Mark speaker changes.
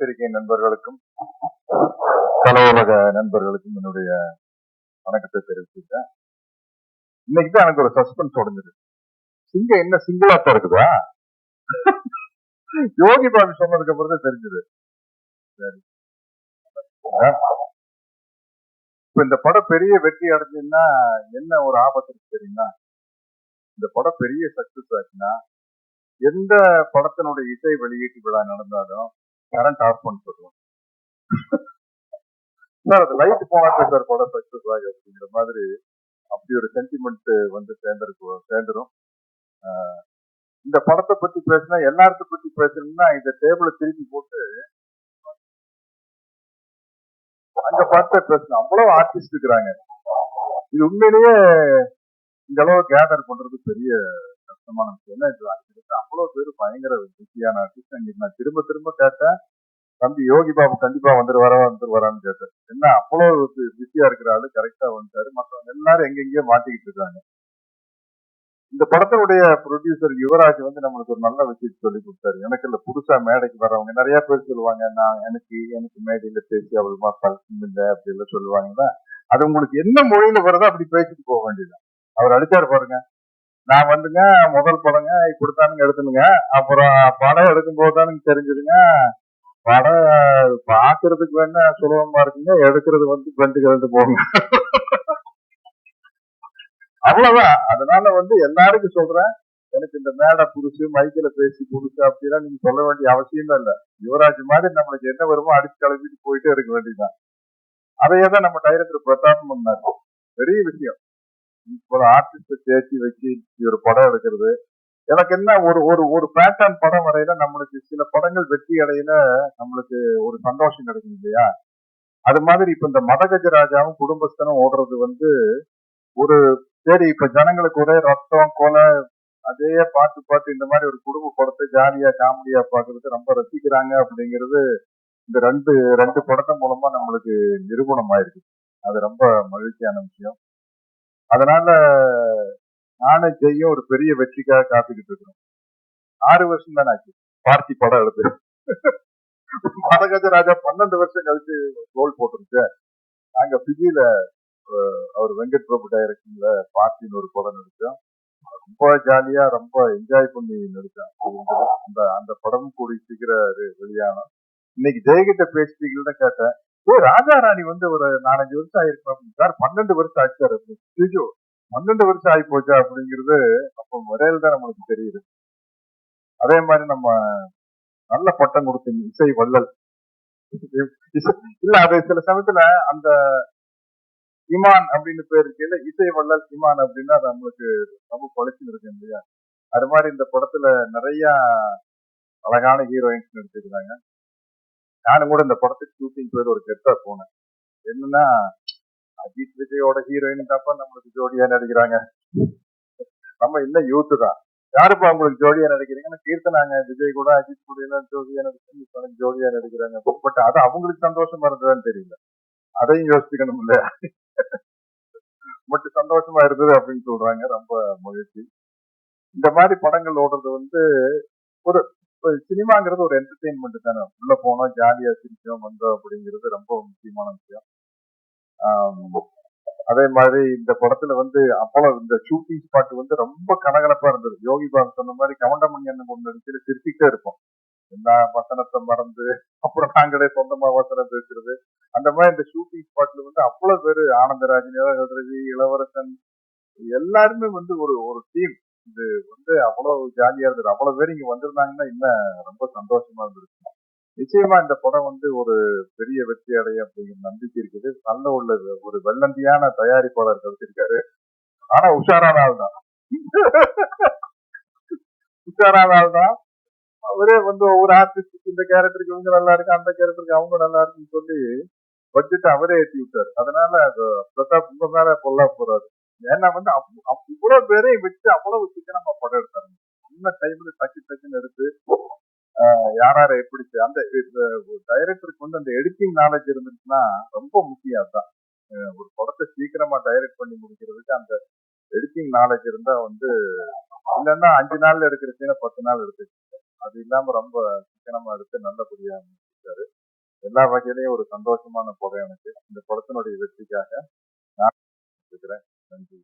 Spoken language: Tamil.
Speaker 1: பத்திரிகை நண்பர்களுக்கும் கலவுலக உலக நண்பர்களுக்கும் என்னுடைய வணக்கத்தை தெரிவிச்சுட்டேன் இன்னைக்கு தான் எனக்கு ஒரு சஸ்பென்ஸ் உடஞ்சது. சிங்கம் என்ன சிங்கிளா இருக்குதா யோகி பாபு சொன்னதுக்கு அப்புறம் தான் தெரிஞ்சது. சரி. இப்ப இந்த படம் பெரிய வெற்றி அடைஞ்சுன்னா என்ன ஒரு ஆபத்து இருக்கு தெரியுமா? இந்த படம் பெரிய சக்சஸ் ஆச்சுன்னா எந்த படத்தினுடைய இசை வெளியீட்டு விழா நடந்தாலும் கரண்ட் ஆஃப் பண்ணி சொல்லுவோம் சார் அது லைட் போனா சார் படம் சக்சஸ் ஆகும் அப்படிங்கிற மாதிரி அப்படி ஒரு சென்டிமெண்ட் வந்து சேர்ந்துருக்கு சேர்ந்துடும் இந்த படத்தை பத்தி பேசினா எல்லாத்த பத்தி பேசணும்னா இந்த டேபிளை திருப்பி போட்டு அங்க பார்த்து பேசணும். அவ்வளவு ஆர்டிஸ்ட் இருக்கிறாங்க. இது உண்மையிலேயே இந்த அளவு கேதர் பண்றது பெரிய கஷ்டமான விஷயம். என்ன இது அவ்வளவு பேர் பயங்கர பிஸியான ஆர்டிஸ்ட் நான் திரும்ப திரும்ப கேட்டேன். தம்பி யோகி பாபு கண்டிப்பா வந்துருவாரா வந்துருவாரான்னு கேட்டேன். என்ன அவ்வளவு பிஸியா இருக்கிற ஆளு கரெக்டா வந்துட்டாரு. மற்றவங்க எல்லாரும் எங்கெங்கயோ மாட்டிக்கிட்டு இருக்காங்க. இந்த படத்தினுடைய ப்ரொடியூசர் யுவராஜ் வந்து நம்மளுக்கு ஒரு நல்ல விஷயத்தை சொல்லி கொடுத்தாரு. எனக்கு இல்ல புதுசா மேடைக்கு வரவங்க நிறைய பேர் சொல்லுவாங்க நான் எனக்கு எனக்கு மேடையில பேசி அவ்வளவுமா பழக்கம் இல்லை அப்படி எல்லாம் சொல்லுவாங்கன்னா அது உங்களுக்கு என்ன மொழியில வருதோ அப்படி பேசிட்டு போக வேண்டியது அவர் அடிச்சாரு பாருங்க. நான் வந்துங்க முதல் படங்க கொடுத்தானுங்க எடுத்துனுங்க. அப்புறம் படம் எடுக்கும் போதுதானுங்க தெரிஞ்சதுங்க. படம் பாக்குறதுக்கு வேணா சுலபமா இருக்குங்க எடுக்கிறது வந்து பெண்டு கலந்து போங்க. அவ்வளவுதான். அதனால வந்து எல்லாருக்கும் சொல்றேன் எனக்கு இந்த மேடை புதுசு மைக்கில பேசி புதுசு அப்படிலாம் நீங்க சொல்ல வேண்டிய அவசியமே இல்லை. யுவராஜ் மாதிரி நம்மளுக்கு என்ன வருமோ அடிச்சு கிளம்பிட்டு போயிட்டே இருக்க வேண்டியதுதான். அதையே தான் நம்ம டைரக்டர் பிரதாபம் பண்ணாரு பெரிய விஷயம். இப்போ ஆர்டிஸ்ட சேர்த்து வச்சு ஒரு படம் எடுக்கிறது எனக்கு என்ன ஒரு ஒரு ஒரு பேட்டர்ன் படம் வரையில நம்மளுக்கு சில படங்கள் வெற்றி அடையில நம்மளுக்கு ஒரு சந்தோஷம் கிடைக்கும் இல்லையா? அது மாதிரி இப்ப இந்த மதகஜராஜாவும் குடும்பஸ்தனும் ஓடுறது வந்து ஒரு சரி இப்ப ஜனங்களுக்கு ஒரே ரத்தம் கொலை அதே பார்த்து பார்த்து இந்த மாதிரி ஒரு குடும்ப படத்தை ஜாலியா காமெடியா பாக்குறது ரொம்ப ரசிக்கிறாங்க அப்படிங்கிறது இந்த ரெண்டு ரெண்டு படத்தை மூலமா நம்மளுக்கு நிரூபணம் ஆயிருக்கு அது ரொம்ப மகிழ்ச்சியான விஷயம். அதனால நானும் ஜெயும் ஒரு பெரிய வெற்றிக்காக காத்துக்கிட்டு இருக்கிறோம். ஆறு வருஷம் தானே ஆச்சு. பார்த்தி படம் எடுத்து. மதகஜராஜா பன்னெண்டு வருஷம் கழிச்சு ரோல் போட்டிருக்கு நாங்க பிஜியில அவர் வெங்கட் பிரபு டைரக்ஷன்ல பார்த்தின்னு ஒரு படம் நடிச்சோம். ரொம்ப ஜாலியா ரொம்ப என்ஜாய் பண்ணி நடிச்சோம். அந்த அந்த படம் கூடி சீக்கிரம் வெளியானோம். இன்னைக்கு ஜெயகிட்ட பேசிட்டீங்கன்னு கேட்டேன். ஓ ராஜா ராணி வந்து ஒரு நாலஞ்சு வருஷம் ஆயிருக்கும்? அப்படின்னு சார் பன்னெண்டு வருஷம் ஆச்சாரு ஐயோ பன்னெண்டு வருஷம் ஆகி போச்சா அப்படிங்கிறது அப்போ முறையில் தான் நம்மளுக்கு தெரியுது. அதே மாதிரி நம்ம நல்ல பட்டம் கொடுத்தீங்க இசை வள்ளல். இல்ல அது சில சமயத்துல அந்த இமான் அப்படின்னு பேர் இருக்கையில இசை வள்ளல் இமான் அப்படின்னா நம்மளுக்கு ரொம்ப பழிச்சுன்னு இருக்கு இல்லையா? அது மாதிரி இந்த படத்துல நிறைய அழகான ஹீரோயின்ஸ் நடிச்சிருக்காங்க. நானும் கூட இந்த படத்துக்கு ஷூட்டிங் போயிட்டு ஒரு கெட்டா போனேன். என்னன்னா அஜித் விஜயோட ஹீரோயின் தப்ப நம்மளுக்கு ஜோடியா நடிக்கிறாங்க. நம்ம இன்னும் யூத்து தான். யாருப்பா உங்களுக்கு ஜோடியா நடிக்கிறீங்கன்னா கீர்த்தனாங்க. விஜய் கூட அஜித் கூட எல்லாம் ஜோடியா நடிச்சு ஜோடியா நடிக்கிறாங்க. பட் அது அவங்களுக்கு சந்தோஷமா இருந்ததுன்னு தெரியல. அதையும் யோசிக்கணும் இல்லையா? மட்டும் சந்தோஷமா இருந்தது அப்படின்னு சொல்றாங்க. ரொம்ப மகிழ்ச்சி. இந்த மாதிரி படங்கள் ஓடுறது வந்து ஒரு சினிமாங்கிறது ஒரு என்டர்டெயின்மெண்ட் தானே. உள்ள போனோம் ஜாலியா சிரிச்சோம் வந்தோம் அப்படிங்கிறது ரொம்ப முக்கியமான விஷயம். அதே மாதிரி இந்த படத்துல வந்து அப்போல இந்த ஷூட்டிங் ஸ்பாட் வந்து ரொம்ப கலகலப்பா இருந்தது. யோகி பாபு சொன்ன மாதிரி கவண்டமணி அண்ணன் ஒன்று நடிச்சு சிரிச்சுக்கிட்டே இருப்போம். எல்லா வசனத்தை மறந்து அப்புறம் நாங்களே சொந்தமா வசனம் பேசுறது. அந்த மாதிரி இந்த ஷூட்டிங் ஸ்பாட்ல வந்து அவ்வளவு பேரு ஆனந்தராஜன் இளவரசி இளவரசன் எல்லாருமே வந்து ஒரு ஒரு டீம் இது வந்து அவ்வளவு ஜாலியா இருந்தது. அவ்வளவு பேர் இங்க வந்திருந்தாங்கன்னா இன்னும் ரொம்ப சந்தோஷமா இருந்திருக்கு நிச்சயமா இந்த படம் வந்து ஒரு பெரிய வெற்றி அடைய அப்படிங்கிற நம்பிக்கை இருக்குது. நல்ல உள்ள ஒரு வெள்ளந்தியான தயாரிப்பாளர் கவிச்சிருக்காரு ஆனா உஷாரான ஆள் தான் உஷாரான ஆள் தான் அவரே வந்து ஒவ்வொரு ஆர்டிஸ்டுக்கு இந்த கேரக்டருக்கு இவங்க நல்லா இருக்கு அந்த கேரக்டருக்கு அவங்க நல்லா இருக்குன்னு சொல்லி பட்ஜெட் அவரே ஏற்றி விட்டாரு. அதனால பிரதாப் உங்க மேல கொல்ல போறாரு. ஏன்னா வந்து அவ்வளவு பேரையும் வச்சு அவ்வளவு சீக்கிரமா படம் எடுத்தாங்க சின்ன டைம்ல டக்கு டக்குன்னு எடுத்து யாரார யாரை எப்படி அந்த டைரக்டருக்கு வந்து அந்த எடிட்டிங் நாலேஜ் இருந்துச்சுன்னா ரொம்ப முக்கியம் அதுதான். ஒரு படத்தை சீக்கிரமா டைரக்ட் பண்ணி முடிக்கிறதுக்கு அந்த எடிட்டிங் நாலேஜ் இருந்தா வந்து இல்லைன்னா அஞ்சு நாள்ல எடுக்கிற சீனை பத்து நாள் எடுத்துக்கிட்டு அது இல்லாம ரொம்ப சிக்கனமா எடுத்து நல்லபடியா முடிச்சிருக்காரு எல்லா வகையிலையும் ஒரு சந்தோஷமான படம் எனக்கு. இந்த படத்தினுடைய வெற்றிக்காக நான் இருக்கிறேன் நன்றி